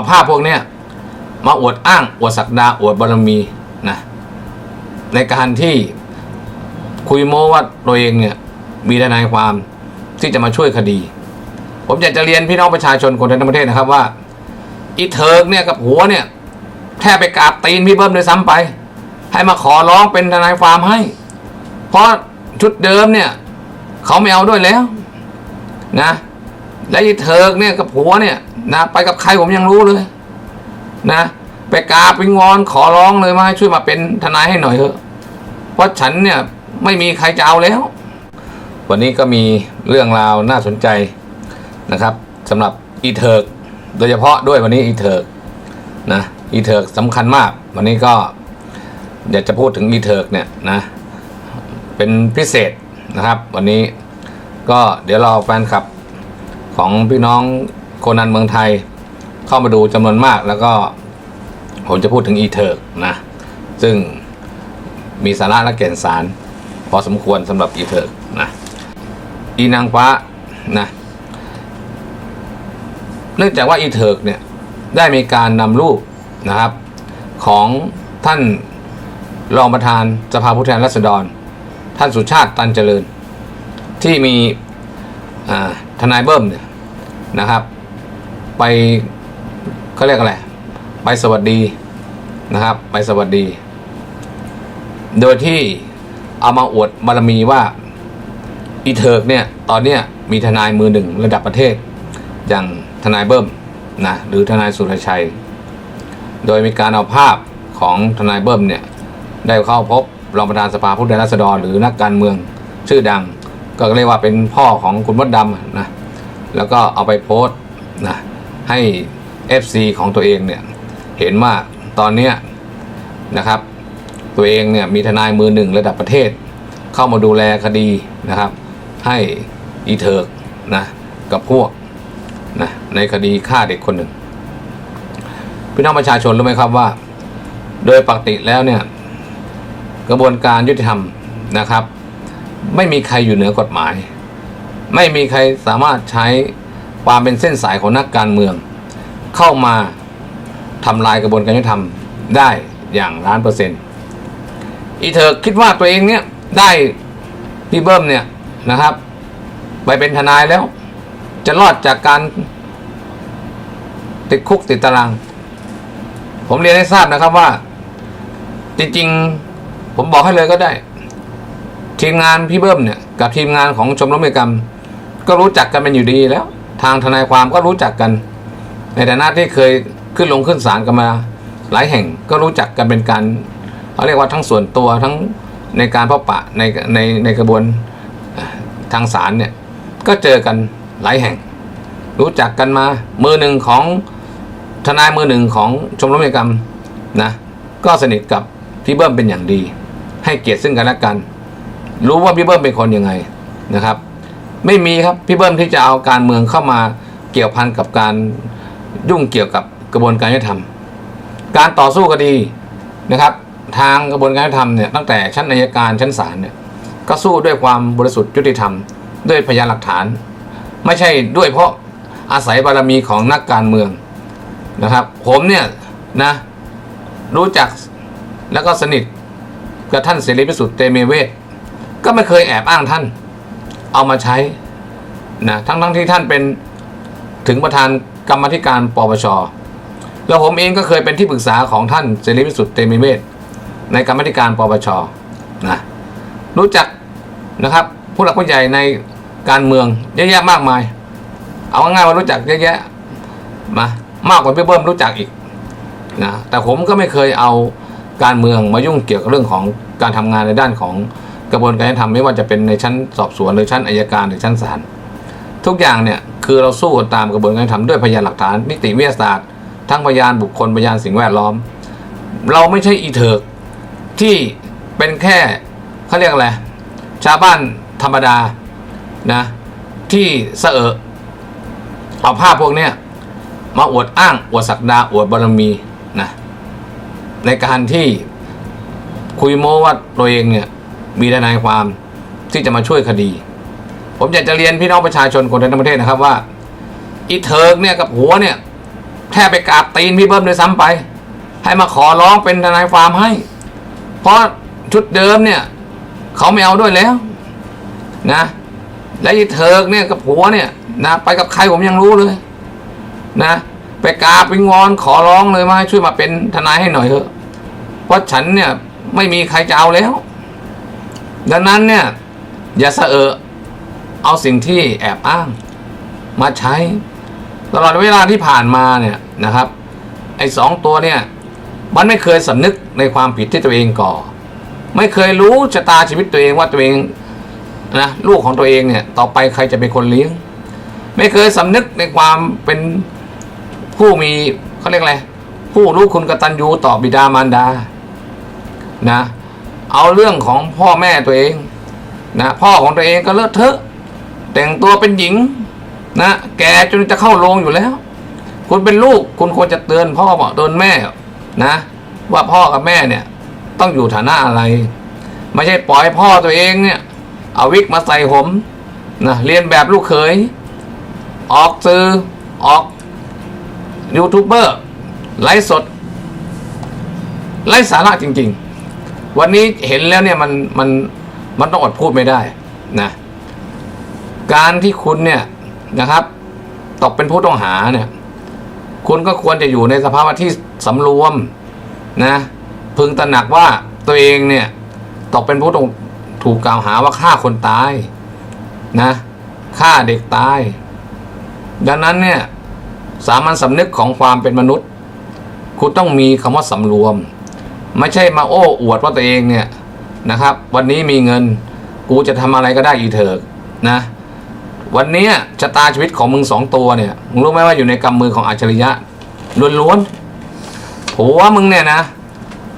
เอาภาพพวกเนี้ยมาอวดอ้างอวดศักดาอวดบารมีนะในการที่คุยโม้ว่าตัวเองเนี่ยมีทนายความที่จะมาช่วยคดี ผมอยากจะเรียนพี่น้องประชาชนคนทั้งประเทศนะครับว่าอีเทิร์กเนี่ยกับหัวเนี่ยแทบไปกราบตีนพี่เบิ้มเลยซ้ำไป ให้มาขอร้องเป็นทนายความให้ เพราะชุดเดิมเนี่ยเขาไม่เอาด้วยแล้วนะและอีเทิร์กเนี่ยกับผัวเนี่ย นะไปกับใครผมยังรู้เลย นะไปกราบไปงอนขอร้องเลยมาให้ช่วยมาเป็นทนายให้หน่อยเถอะ เพราะฉันเนี่ยไม่มีใครจะเอาแล้ว วันนี้ก็มีเรื่องราวน่าสนใจนะครับสำหรับอีเทิร์กโดยเฉพาะด้วยวันนี้อีเทิร์กนะอีเทิร์กสำคัญมาก วันนี้ก็อยากจะพูดถึงอีเทิร์กเนี่ยนะ เป็นพิเศษนะครับ วันนี้ก็เดี๋ยวเรอแฟนคลับของพี่น้อง โคนันเมืองไทย เข้ามาดูจำนวนมาก แล้วก็ผมจะพูดถึงอีเทิร์กนะ ซึ่งมีสาระและแก่นสาร พอสมควรสำหรับอีเทิร์กนะ อีนางฟ้านะ เนื่องจากว่าอีเทิร์กเนี่ย ได้มีการนำรูปนะครับ ของท่านรองประธานสภาผู้แทนราษฎร ท่านสุชาติตันเจริญ ที่มีทนายเบิ้มเนี่ยนะครับ ไปเขาเรียกอะไร ไปสวัสดีนะครับ ไปสวัสดี โดยที่เอามาอวดบารมีว่าอีเทิร์กเนี่ยตอนเนี้ยมีทนายมือหนึ่งระดับประเทศ อย่างทนายเบิ้มนะหรือทนายสุรชัย โดยมีการเอาภาพของทนายเบิ้มเนี่ยได้เข้าพบรองประธานสภาผู้แทนราษฎรหรือนักการเมืองชื่อดัง ก็เรียกว่าเป็นพ่อของคุณมดดำนะแล้วก็เอาไปโพสต์นะ ให้ FC ของตัวเองเนี่ยเห็นว่าตอนเนี้ยนะครับ ตัวเองเนี่ยมีทนายมือหนึ่งระดับประเทศ เข้ามาดูแลคดีนะครับ ให้อีเทิร์กนะกับพวกนะในคดีฆ่าเด็กคนหนึ่งพี่น้องประชาชนรู้ไหมครับว่า โดยปกติแล้วเนี่ยกระบวนการยุติธรรมนะครับ ไม่มีใครอยู่เหนือกฎหมาย ไม่มีใครสามารถใช้ ความเป็นเส้นสายของนักการเมือง เข้ามาทำลายกระบวนการยุติธรรมได้อย่างล้านเปอร์เซ็นต์อีเธอคิดว่าตัวเองเนี่ยได้พี่เบิ้มเนี่ยนะครับ ไปเป็นทนายแล้ว จะรอดจากการติดคุกติดตาราง ผมเรียนให้ทราบนะครับว่า จริงๆ ผมบอกให้เลยก็ได้ ทีมงานพี่เบิ้มเนี่ย กับทีมงานของชมรมเมกรรม ก็รู้จักกันเป็นอยู่ดีแล้ว ทางทนายความก็รู้จักกัน ในฐานะที่เคยขึ้นลงขึ้นศาลกันมา หลายแห่งก็รู้จักกันเป็นการเขาเรียกว่าทั้งส่วนตัวทั้งในการพบปะในในในกระบวนทางศาลเนี่ยก็เจอกันหลายแห่ง รู้จักกันมามือหนึ่งของทนายมือหนึ่งของชมรมนิยกรรมนะก็สนิทกับพี่เบิ้มเป็นอย่างดี ให้เกียรติซึ่งกันและกัน รู้ว่าพี่เบิ้มเป็นคนยังไงนะครับ ไม่มีครับพี่เบิ้มที่จะเอาการเมืองเข้ามาเกี่ยวพันกับการยุ่งเกี่ยวกับกระบวนการยุติธรรม การต่อสู้คดีนะครับ ทางกระบวนการยุติธรรมเนี่ยตั้งแต่ชั้นอัยการชั้นศาลเนี่ยก็สู้ด้วยความบริสุทธิ์ยุติธรรม ด้วยพยานหลักฐาน ไม่ใช่ด้วยเพราะอาศัยบารมีของนักการเมืองนะครับ ผมเนี่ยนะรู้จักแล้วก็สนิทกับท่านเสรีพิสุทธิ์เตมีเวทก็ไม่เคยแอบอ้างท่าน เอามาใช้นะทั้งทั้งที่ท่านเป็นถึงประธานกรรมธิการปปชแล้วผมเองก็เคยเป็นที่ปรึกษาของท่านเสรีพิสุทธิ์เตมีเวทในกรรมธิการปปชนะรู้จักนะครับผู้หลักผู้ใหญ่ในการเมืองเยอะแยะมากมาย เอาง่ายๆว่ารู้จักเยอะแยะมามากกว่าพี่เบิ้มรู้จักอีกนะแต่ผมก็ไม่เคยเอาการเมืองมายุ่งเกี่ยวกับเรื่องของการทำงานในด้านของ กระบวนการยุติธรรมไม่ว่าจะเป็นในชั้นสอบสวนหรือชั้นอายการหรือชั้นศาลทุกอย่างเนี่ยคือเราสู้ตามกระบวนการยุติธรรมด้วยพยานหลักฐานนิติวิทยาศาสตร์ ทั้งพยานบุคคลพยานสิ่งแวดล้อม เราไม่ใช่อีเถิกที่เป็นแค่เขาเรียกอะไรชาวบ้านธรรมดานะที่เสอเอาภาพพวกเนี้ยมาอวดอ้างอวดศักดาอวดบารมีนะในการที่คุยโม้ว่าตัวเองเนี่ย มีทนายความที่จะมาช่วยคดี ผมอยากจะเรียนพี่น้องประชาชนคนทั้งประเทศนะครับว่าอีเทิร์กเนี่ยกับหัวเนี่ยแทบไปกราบตีนพี่เบิ้มด้วยซ้ำไป ให้มาขอร้องเป็นทนายความให้ เพราะชุดเดิมเนี่ย เขาไม่เอาด้วยแล้วนะ และยีเถิร์กเนี่ยกับผัวเนี่ยนะไปกับใครผมยังรู้เลย นะ ไปกราบไปงอนขอร้องเลยมาให้ช่วยมาเป็นทนายให้หน่อยเถอะเพราะฉันเนี่ยไม่มีใครจะเอาแล้ว ดังนั้นเนี่ย อย่าเสอเอาสิ่งที่แอบอ้างมาใช้ ตลอดเวลาที่ผ่านมาเนี่ยนะครับ ไอ้สองตัวเนี่ย มันไม่เคยสำนึกในความผิดที่ตัวเองก่อ ไม่เคยรู้ชะตาชีวิตตัวเองว่าตัวเองนะลูกของตัวเองเนี่ยต่อไปใครจะเป็นคนเลี้ยง ไม่เคยสำนึกในความเป็นผู้มีเขาเรียกอะไรผู้รู้คุณกตัญญูต่อบิดามารดานะ เอาเรื่องของพ่อแม่ตัวเองนะพ่อของตัวเองก็เลอะเทอะ แต่งตัวเป็นหญิงนะแกจนจะเข้าโรงอยู่แล้ว คุณเป็นลูกคุณควรจะเตือนพ่อเตือนแม่นะ ว่าพ่อกับแม่เนี่ย ต้องอยู่ฐานะอะไร ไม่ใช่ปล่อยพ่อตัวเองเนี่ย เอาวิกมาใส่ผมนะเรียนแบบลูกเขย ออกสื่อออกยูทูบเบอร์ไลฟ์สดไร้สาระจริง ๆ วันนี้เห็นแล้วเนี่ยมันมันมันต้องอดพูดไม่ได้นะการที่คุณเนี่ยนะครับ ตกเป็นผู้ต้องหาเนี่ย คุณก็ควรจะอยู่ในสภาวะที่สำรวมนะพึงตระหนักว่าตัวเองเนี่ยตกเป็นผู้ต้องถูกกล่าวหาว่าฆ่าคนตายนะฆ่าเด็กตาย ดังนั้นเนี่ยสามัญสำนึกของความเป็นมนุษย์ คุณต้องมีคำว่าสำรวม ไม่ใช่มาโอ้อวดว่าตัวเองเนี่ยนะครับ วันนี้มีเงินกูจะทำอะไรก็ได้อีเถิกนะ วันนี้ชะตาชีวิตของมึงสองตัวเนี่ยมึงรู้ไหมว่าอยู่ในกำมือของอัจฉริยะล้วนๆผัวมึงเนี่ยนะ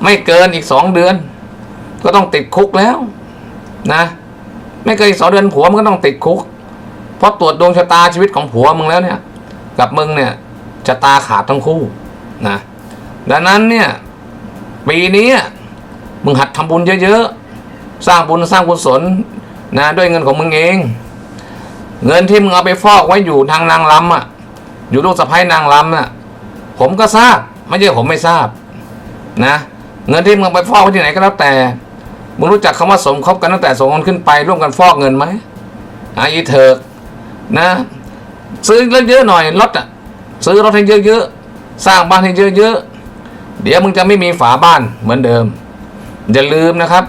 ไม่เกินอีกสองเดือน ก็ต้องติดคุกแล้วนะ ไม่เกินอีกสองเดือนผัวมึงก็ต้องติดคุก เพราะตรวจดวงชะตาชีวิตของผัวมึงแล้วเนี่ย กับมึงเนี่ยชะตาขาดทั้งคู่นะดังนั้นเนี่ย ปีนี้มึงหัดทำบุญเยอะๆ สร้างบุญสร้างกุศลนะด้วยเงินของมึงเอง เงินที่มึงเอาไปฟอกไว้อยู่ทางนางลำอะ อยู่ลูกสะพ้ายนางลำน่ะ ผมก็ทราบไม่ใช่ผมไม่ทราบ นะ เงินที่มึงไปฟอกไว้ที่ไหนก็แล้วแต่มึงรู้จักคำว่าสมคบกันตั้งแต่สองคนขึ้นไปร่วมกันฟอกเงินไหมอะอีเถิกนะ ซื้อเยอะๆหน่อยรถอะซื้อรถให้เยอะๆสร้างบ้านให้เยอะๆ เดี๋ยวมึงจะไม่มีฝาบ้านเหมือนเดิม อย่าลืมนะครับ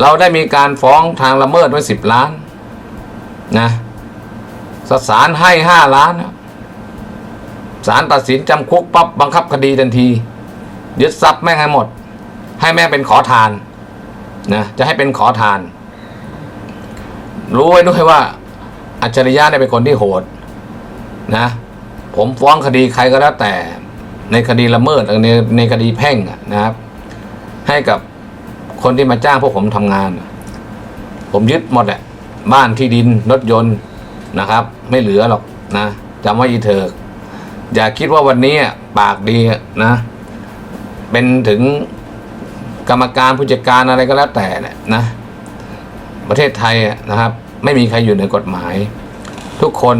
เราได้มีการฟ้องทางละเมิดไว้สิบล้านนะสศาลให้ห้าล้านนะศาลตัดสินจำคุกปั๊บบังคับคดีทันที ยึดทรัพย์แม่งให้หมด ให้แม่งเป็นขอทานนะจะให้เป็นขอทาน รู้ไว้ด้วยว่า อัจฉริยะเนี่ยเป็นคนที่โหดนะ ผมฟ้องคดีใครก็แล้วแต่ ในคดีละเมิดในในคดีแพ่งนะครับ ให้กับคนที่มาจ้างพวกผมทำงาน ผมยึดหมดแหละบ้านที่ดินรถยนต์นะครับ ไม่เหลือหรอกนะจำไว้อีเถิกอย่าคิดว่าวันนี้ปากดีนะ เป็นถึงกรรมการผู้จัดการอะไรก็แล้วแต่เนี่ยนะ ประเทศไทยนะครับ ไม่มีใครอยู่เหนือกฎหมาย ทุกคน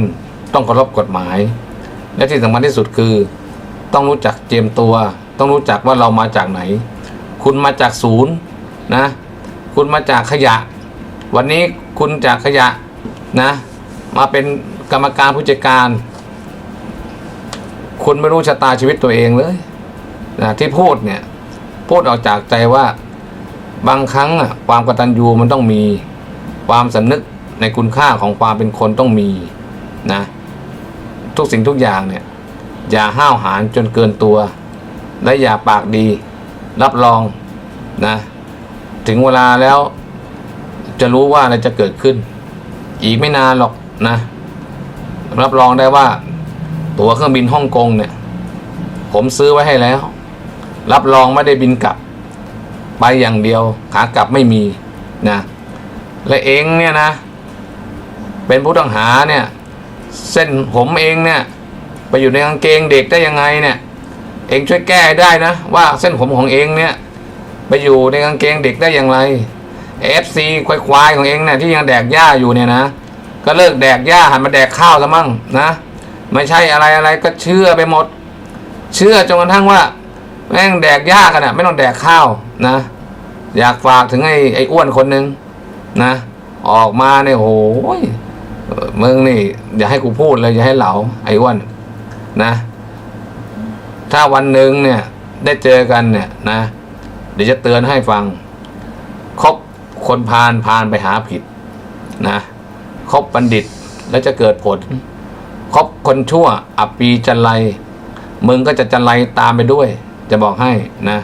ต้องเคารพกฎหมาย และที่สำคัญที่สุดคือ ต้องรู้จักเจียมตัว ต้องรู้จักว่าเรามาจากไหน คุณมาจากศูนย์นะ คุณมาจากขยะ วันนี้คุณจากขยะนะ มาเป็นกรรมการผู้จัดการ คุณไม่รู้ชะตาชีวิตตัวเองเลยนะที่พูดเนี่ยพูดออกจากใจว่าบางครั้งอะความกตัญญูมันต้องมีความสำนึกในคุณค่าของความเป็นคนต้องมีนะ ทุกสิ่งทุกอย่างเนี่ย อย่าห้าวหาญจนเกินตัว และอย่าปากดี รับรองนะ ถึงเวลาแล้วจะรู้ว่าอะไรจะเกิดขึ้น อีกไม่นานหรอกนะ รับรองได้ว่า ตั๋วเครื่องบินฮ่องกงเนี่ย ผมซื้อไว้ให้แล้ว รับรองไม่ได้บินกลับ ไปอย่างเดียวขากลับไม่มีนะ และเองเนี่ยนะ เป็นผู้ต้องหาเนี่ย เส้นผมเองเนี่ย ไปอยู่ในกางเกงเด็กได้ยังไงเนี่ย เองช่วยแก้ได้นะ ว่าเส้นผมของเองเนี่ย ไปอยู่ในกางเกงเด็กได้อย่างไรเอฟซีควายของเองเนี่ยที่ยังแดกหญ้าอยู่เนี่ยนะ ก็เลิกแดกหญ้าหันมาแดกข้าวซะมั่งนะ ไม่ใช่อะไรอะไรก็เชื่อไปหมด เชื่อจนกระทั่งว่า แม่งแดกยากันอะไม่ต้องแดกข้าวนะ อยากฝากถึงไอ้ไอ้อ้วนคนหนึ่งนะ ออกมาเนี่ยโหยเอ่อมึงนี่ อย่าให้กูพูดเลย อย่าให้เหลาไอ้อ้วน นะ ถ้าวันหนึ่งเนี่ยได้เจอกันเนี่ยนะ เดี๋ยวจะเตือนให้ฟังคบคนพาลพาลไปหาผิดนะคบบัณฑิตแล้วจะเกิดผลคบคนชั่วอับปีจันไรมึงก็จะจันไรตามไปด้วย จะบอกให้นะ